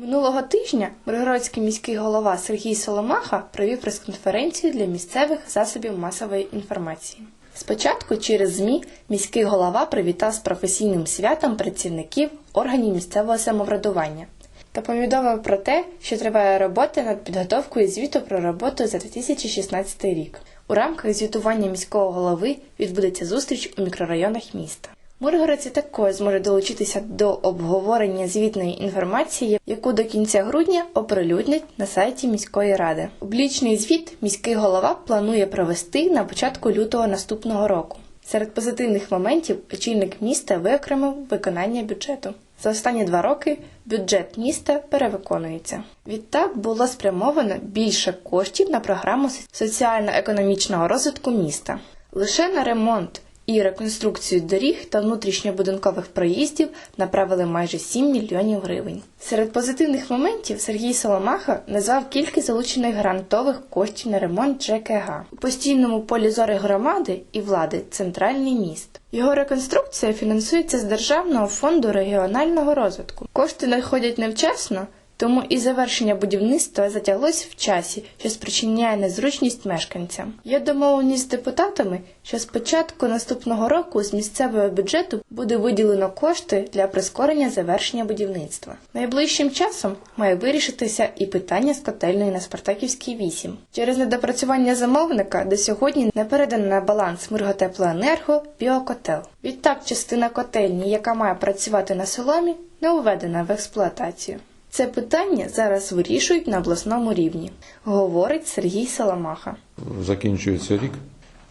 Минулого тижня Миргородський міський голова Сергій Соломаха провів прес-конференцію для місцевих засобів масової інформації. Спочатку через ЗМІ міський голова привітав з професійним святом працівників органів місцевого самоврядування та повідомив про те, що триває робота над підготовкою звіту про роботу за 2016 рік. У рамках звітування міського голови відбудеться зустріч у мікрорайонах міста. Миргородці також зможуть долучитися до обговорення звітної інформації, яку до кінця грудня оприлюднять на сайті міської ради. Публічний звіт міський голова планує провести на початку лютого наступного року. Серед позитивних моментів очільник міста виокремив виконання бюджету. За останні два роки бюджет міста перевиконується. Відтак було спрямовано більше коштів на програму соціально-економічного розвитку міста. Лише на ремонт і реконструкцію доріг та внутрішньобудинкових проїздів направили майже 7 мільйонів гривень. Серед позитивних моментів Сергій Соломаха назвав кількість залучених грантових коштів на ремонт ЖКГ у постійному полі зорі громади і влади центральний міст. Його реконструкція фінансується з Державного фонду регіонального розвитку. Кошти надходять невчасно. Тому і завершення будівництва затяглось в часі, що спричиняє незручність мешканцям. Є домовленість з депутатами, що з початку наступного року з місцевого бюджету буде виділено кошти для прискорення завершення будівництва. Найближчим часом має вирішитися і питання з котельної на Спартаківській 8. Через недопрацювання замовника до сьогодні не передано на баланс Мирготеплоенерго біокотел. Відтак, частина котельні, яка має працювати на соломі, не введена в експлуатацію. Це питання зараз вирішують на обласному рівні, говорить Сергій Саламаха. закінчується рік.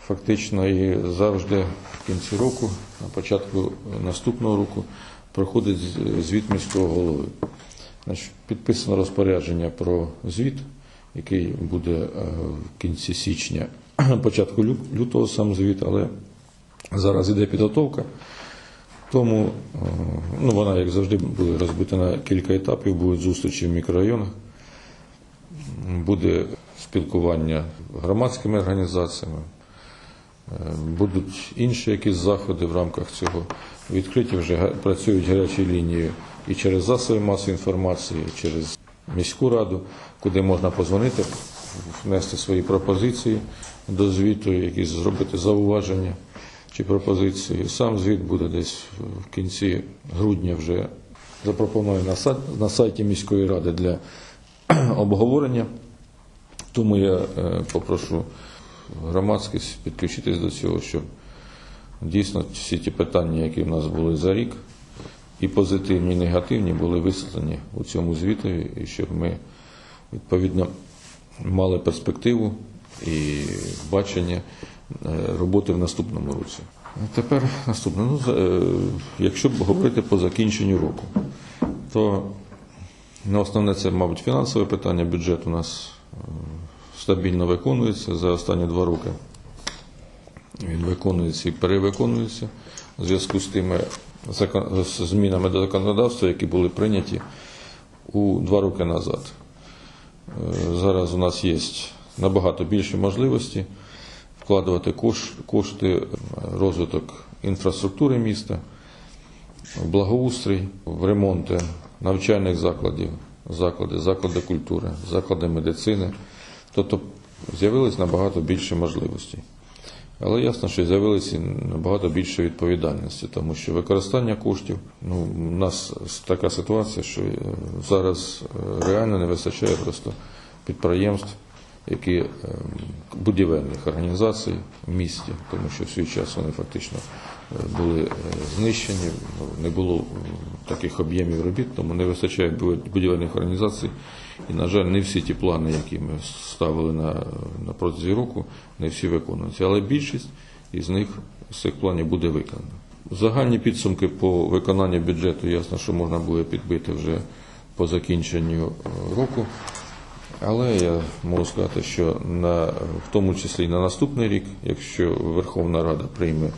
Фактично і завжди в кінці року, на початку наступного року, проходить звіт міського голови. Підписано розпорядження про звіт, який буде е, в кінці січня, початку лютого сам звіт, але зараз іде підготовка. Тому е, ну, вона, як завжди, буде розбита на кілька етапів, будуть зустрічі в мікрорайонах буде спілкування громадськими організаціями, е, будуть інші якісь заходи в рамках цього. Відкриті вже працюють гарячі лінії і через засоби масової інформації, і через міську раду, куди можна позвонити, внести свої пропозиції до звіту, якісь зробити зауваження чи пропозиції. Сам звіт буде десь в кінці грудня вже сайт- на сайті міської ради для обговорення. Тому я е, попрошу громадськість підключитись до цього, щоб дійсно всі ті питання, які в нас були за рік, і позитивні, і негативні, були висвітлені у цьому звітові, і щоб ми відповідно мали перспективу і бачення е, роботи в наступному році. Тепер наступне. Ну, е, якщо говорити по закінченню року, то Ну, основне це, мабуть, фінансове питання. Бюджет у нас е, стабільно виконується за останні два роки. Він виконується і перевиконується в зв'язку з тими з змінами до законодавства, які були прийняті у два роки назад. Зараз у нас є набагато більше можливості вкладувати кошти в розвиток інфраструктури міста в благоустрій, в ремонти навчальних закладів, заклади, заклади культури, заклади медицини. Тобто з'явилось набагато більше можливостей. Але ясно, що з'явилося і набагато більше відповідальності, тому що використання коштів, ну, у нас така ситуація, що зараз е, реально не вистачає просто підприємств, які е, будівельних організацій в місті, тому що в свій час вони фактично е, були е, знищені, ну, не було таких об'ємів робіт, тому не вистачає будівельних організацій. І, на жаль, не всі ті плани, які ми ставили на, на протязі року, не всі виконуються. Але більшість із них з цих планів буде виконана. Загальні підсумки по виконанню бюджету ясно, що можна буде підбити вже по закінченню е, року. Але я можу сказати, що на, в тому числі і на наступний рік, якщо Верховна Рада прийме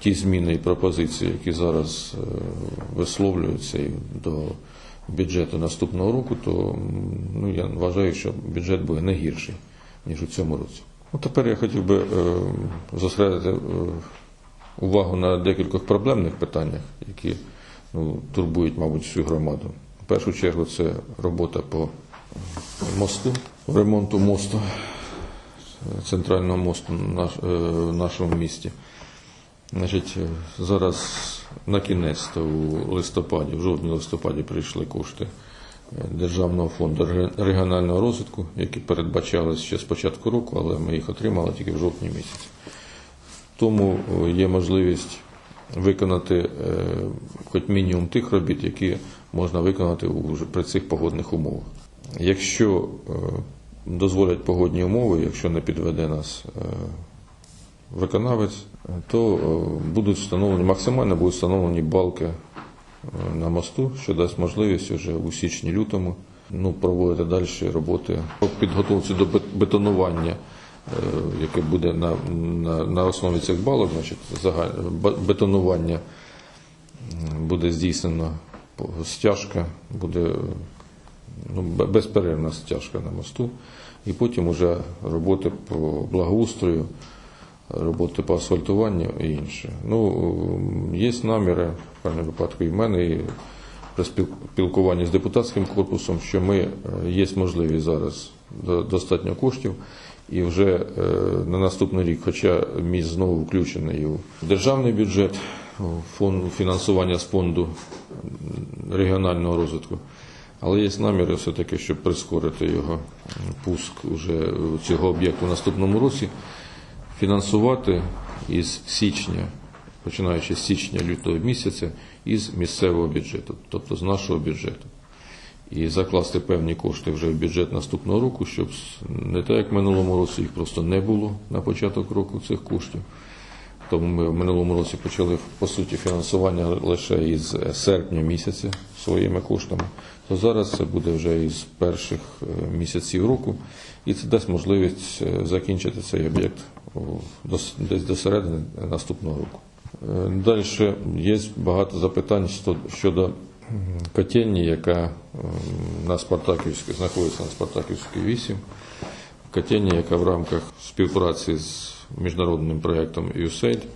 ті зміни і пропозиції, які зараз е, висловлюються до бюджету наступного року, то ну, я вважаю, що бюджет буде не гірший, ніж у цьому році. Ну, тепер я хотів би е, зосередити е, увагу на декількох проблемних питаннях, які ну, турбують, мабуть, всю громаду. першу чергу це робота по мосту, ремонту мосту, центрального мосту е, в нашому місті. Значить, е, зараз на кінець у листопаді, в жовтні листопаді прийшли кошти е, Державного фонду регіонального розвитку, які передбачалися ще з початку року, але ми їх отримали тільки в жовтні місяці. Тому є можливість виконати хоч мінімум тих робіт, які можна виконати при цих погодних умовах. Якщо е, дозволять погодні умови, якщо не підведе нас е, виконавець, то е, будуть встановлені максимально будуть встановлені балки на мосту, що дасть можливість вже у січні-лютому ну, проводити далі роботи по підготовці до бетонування, яке буде на, на, на основі цих балок, значить, загаль- бетонування буде здійснено стяжка, буде ну, безперервна стяжка на мосту, і потім вже роботи по благоустрою, роботи по асфальтуванню і інше. Ну, є наміри, в певному випадку і в мене, і при спілкуванні з депутатським корпусом, що ми е, є можливість зараз достатньо коштів. І вже е, на наступний рік, хоча міст знову включений у державний бюджет, фонд фінансування з фонду регіонального розвитку. Але є наміри все-таки, щоб прискорити його пуск уже цього об'єкту в наступному році, фінансувати із січня, починаючи з січня лютого місяця, із місцевого бюджету, тобто з нашого бюджету. І закласти певні кошти вже в бюджет наступного року, щоб не так, як минулому році їх просто не було на початок року цих коштів. Тому ми в минулому році почали по суті фінансування лише із е, серпня місяця своїми коштами. То зараз це буде вже із перших е, місяців року, і це дасть можливість е, закінчити цей об'єкт десь до середини наступного року. Далі є багато запитань щодо котельні, яка на Спартаківській знаходиться на Спартаківській 8 котельня, яка в рамках співпраці з міжнародним проєктом USAID, е,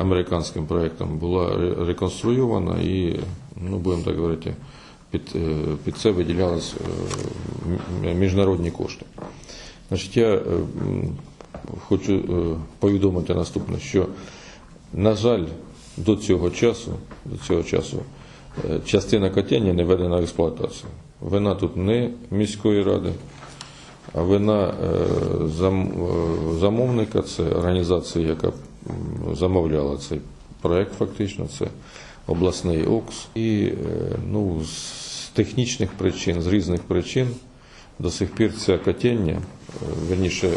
американським проєктом, була ре- реконструйована і, ну, будемо так говорити, під, е, під це виділялись е, міжнародні кошти. Значить, я хочу повідомити наступне, що, на жаль, до цього часу, до цього часу частина котельні не введена в експлуатацію. Вина тут не міської ради, вина е, е, замовника, це організація, яка замовляла цей проект, фактично, це обласний ОКС. І е, ну, з технічних причин, з різних причин до сих пір ця котельня, верніше,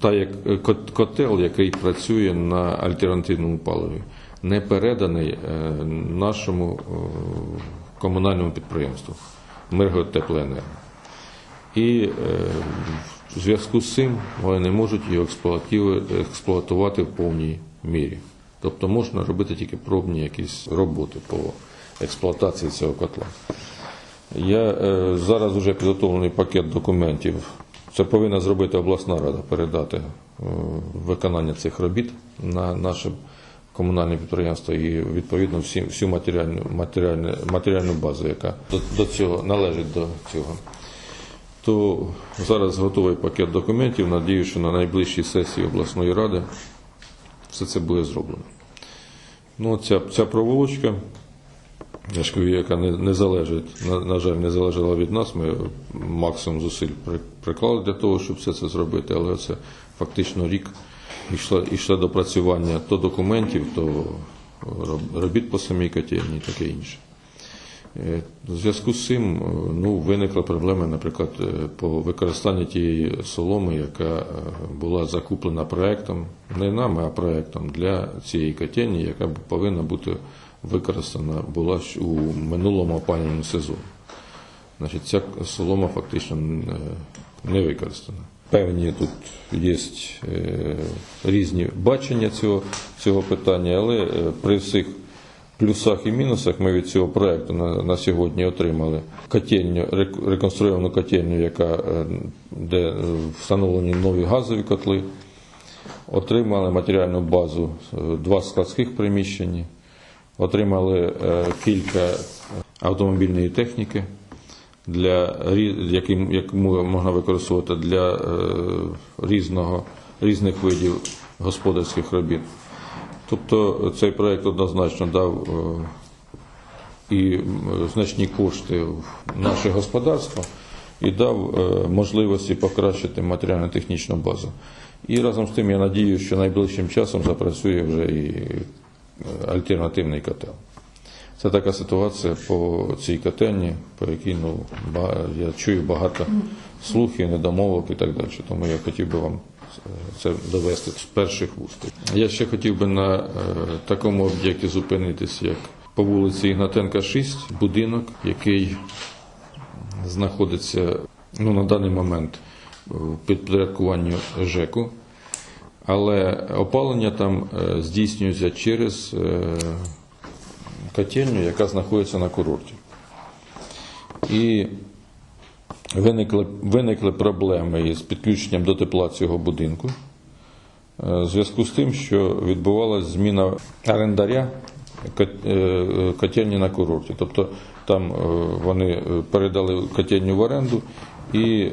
та як котел, який працює на альтернативному паливі, не переданий нашому комунальному підприємству Мирготеплоенерго. І е, в зв'язку з цим вони не можуть його експлуатувати в повній мірі. Тобто можна робити тільки пробні якісь роботи по експлуатації цього котла. Я е, зараз вже підготовлений пакет документів. Це повинна зробити обласна рада, передати е, виконання цих робіт на наше комунальне підприємство і відповідно всі, всю матеріальну, матеріальну, матеріальну базу, яка до цього належить до цього. То зараз готовий пакет документів. Надію, що на найближчій сесії обласної ради все це буде зроблено. Ну, ця, ця проволочка, я ж кажу, яка не, не залежить, на, на жаль, не залежала від нас. Ми максимум зусиль приклали для того, щоб все це зробити, але це фактично рік йшло, йшло допрацювання то документів, то робіт по самій котельні таке інше. Е, В зв'язку з цим е, ну, виникла проблема, наприклад, е, по використанню тієї соломи, яка е, була закуплена проектом, не нами, а проектом для цієї котельні, яка повинна бути використана була у минулому опалювальному сезоні. Значить, ця солома фактично е, не використана. Певні тут є е, різні бачення цього, цього питання, але е, при всіх плюсах і мінусах ми від цього проекту на, на сьогодні отримали котельню, рек- реконструйовану котельню, яка, е, де встановлені нові газові котли, отримали матеріальну базу, е, два складських приміщення, отримали е, кілька автомобільної техніки, для, яку можна використовувати для різного, різних видів господарських робіт. Тобто цей проект однозначно дав е, і значні кошти в наше господарство і дав е, можливості покращити матеріально-технічну базу. І разом з тим я надію, що найближчим часом запрацює вже і е, альтернативний котел. Це така ситуація по цій котельні, по якій ну, я чую багато слухів, недомовок і так далі. Тому я хотів би вам це довести з перших вуст. Я ще хотів би на е, такому об'єкті зупинитись, як по вулиці Ігнатенка 6, будинок, який знаходиться ну, на даний момент в підпорядкуванні ЖЕКу. Але опалення там е, здійснюється через е, котельню, яка знаходиться на курорті. І виникли, виникли проблеми із підключенням до тепла цього будинку. Е, В зв'язку з тим, що відбувалася зміна орендаря е, котельні на курорті. Тобто там е, вони передали котельню в оренду і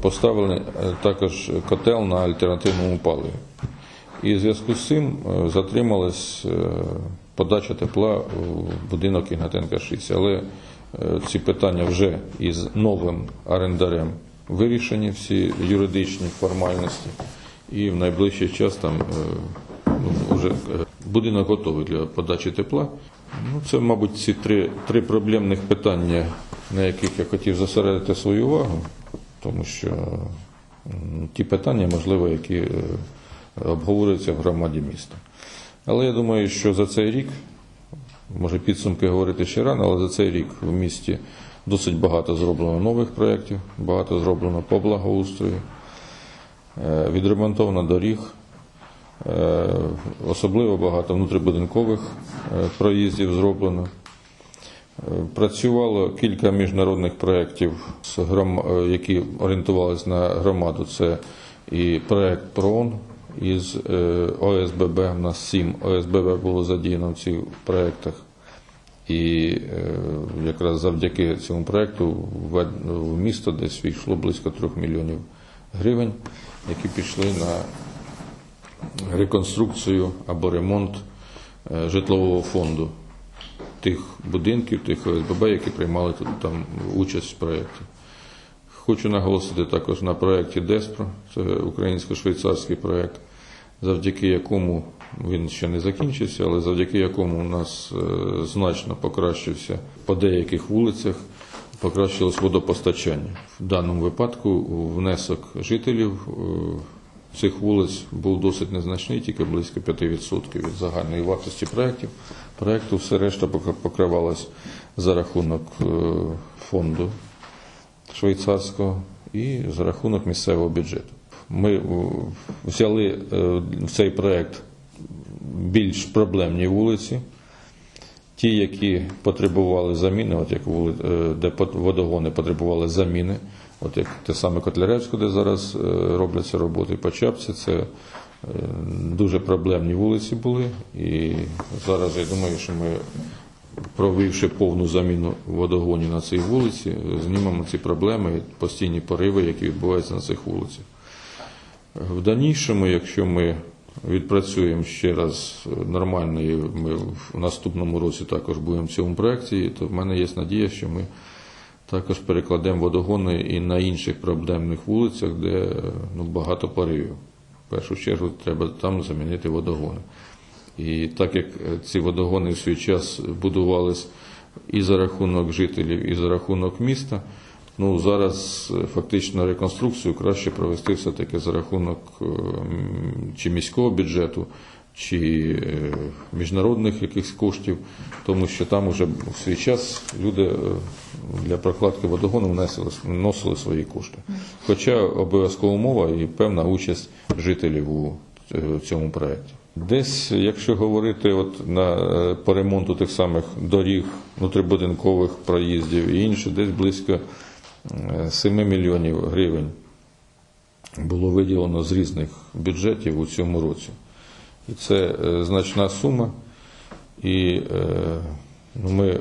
поставили також котел на альтернативному паливі. І в зв'язку з цим затрималась подача тепла в будинок Ігнатенка 6. Але ці питання вже із новим орендарем вирішені, всі юридичні формальності. І в найближчий час там е, ну, вже е, будинок готовий для подачі тепла. Ну, це, мабуть, ці три, три проблемних питання, на яких я хотів зосередити свою увагу, тому що ті питання, можливо, які е, обговорюються в громаді міста. Але я думаю, що за цей рік, може підсумки говорити ще рано, але за цей рік в місті досить багато зроблено нових проєктів, багато зроблено по благоустрою, е, відремонтовано доріг, е, особливо багато внутрібудинкових е, проїздів зроблено. Працювало кілька міжнародних проєктів, які орієнтувалися на громаду. Це і проєкт ПРООН із е, ОСББ. У нас сім ОСББ було задіяно в цих проєктах. І е, якраз завдяки цьому проєкту в, місто десь війшло близько трьох мільйонів гривень, які пішли на реконструкцію або ремонт е, житлового фонду тих будинків, тих ОСББ, які приймали тут там участь в проєкті. Хочу наголосити також на проєкті ДЕСПРО, це українсько-швейцарський проєкт, завдяки якому він ще не закінчився, але завдяки якому у нас е, значно покращився по деяких вулицях, покращилось водопостачання. В даному випадку внесок жителів е, цих вулиць був досить незначний, тільки близько 5% від загальної вартості проєктів. Проєкту все решта покр- покривалось за рахунок е, фонду швейцарського і за рахунок місцевого бюджету. Ми е, взяли е, в цей проєкт більш проблемні вулиці, ті, які потребували заміни, от як е, де водогони потребували заміни, от як те саме Котляревську, де зараз е, робляться роботи по Чапці, це е, дуже проблемні вулиці були. І зараз я думаю, що ми, провівши повну заміну водогонів на цій вулиці, знімемо ці проблеми, постійні пориви, які відбуваються на цих вулицях. В дальнішому, якщо ми відпрацюємо ще раз нормально, і ми в наступному році також будемо в цьому проєкті, то в мене є надія, що ми також перекладемо водогони і на інших проблемних вулицях, де ну, багато поривів. В першу чергу треба там замінити водогони. І так як е, ці водогони в свій час будувались і за рахунок жителів, і за рахунок міста, ну зараз е, фактично реконструкцію краще провести все-таки за рахунок е, чи міського бюджету, чи міжнародних якихось коштів, тому що там вже в свій час люди для прокладки водогону вносили, вносили свої кошти. Хоча обов'язкова умова і певна участь жителів у цьому проєкті. Десь, якщо говорити от на, е, по ремонту тих самих доріг, внутрибудинкових проїздів і інше, десь близько е, 7 мільйонів гривень було виділено з різних бюджетів у цьому році. І це е, значна сума. І е, ну, ми е,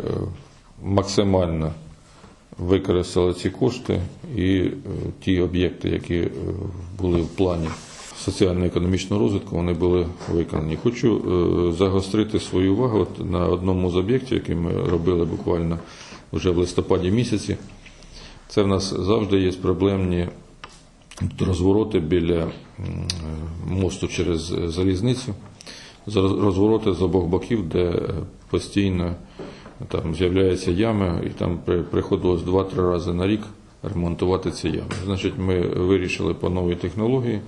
максимально використали ці кошти і е, ті об'єкти, які е, були в плані соціально-економічного розвитку, вони були виконані. Хочу е, загострити свою увагу на одному з об'єктів, який ми робили буквально вже в листопаді місяці. Це в нас завжди є проблемні розвороти біля мосту через залізницю. Розвороти з обох боків, де е, постійно там з'являються ями, і там приходилось два-три рази на рік ремонтувати ці ями. Значить, ми вирішили по новій технології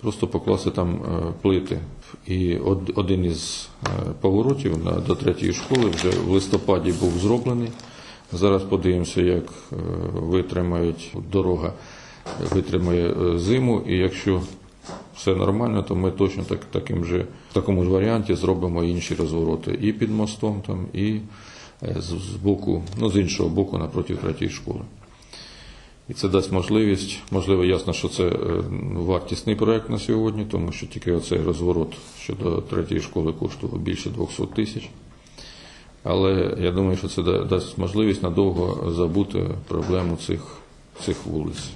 просто покласти там е, плити. І один із е, поворотів до третьої школи вже в листопаді був зроблений. Зараз подивимося, як е, витримають дорога, витримає зиму, і якщо все нормально, то ми точно так, таким же, в такому ж варіанті зробимо інші розвороти і під мостом, там, і з боку, ну, з іншого боку, напроти третьої школи. І це дасть можливість, можливо, ясно, що це е, вартісний проект на сьогодні, тому що тільки оцей розворот щодо третьої школи коштував більше 200 тисяч. Але я думаю, що це дасть можливість надовго забути проблему цих, цих вулиць.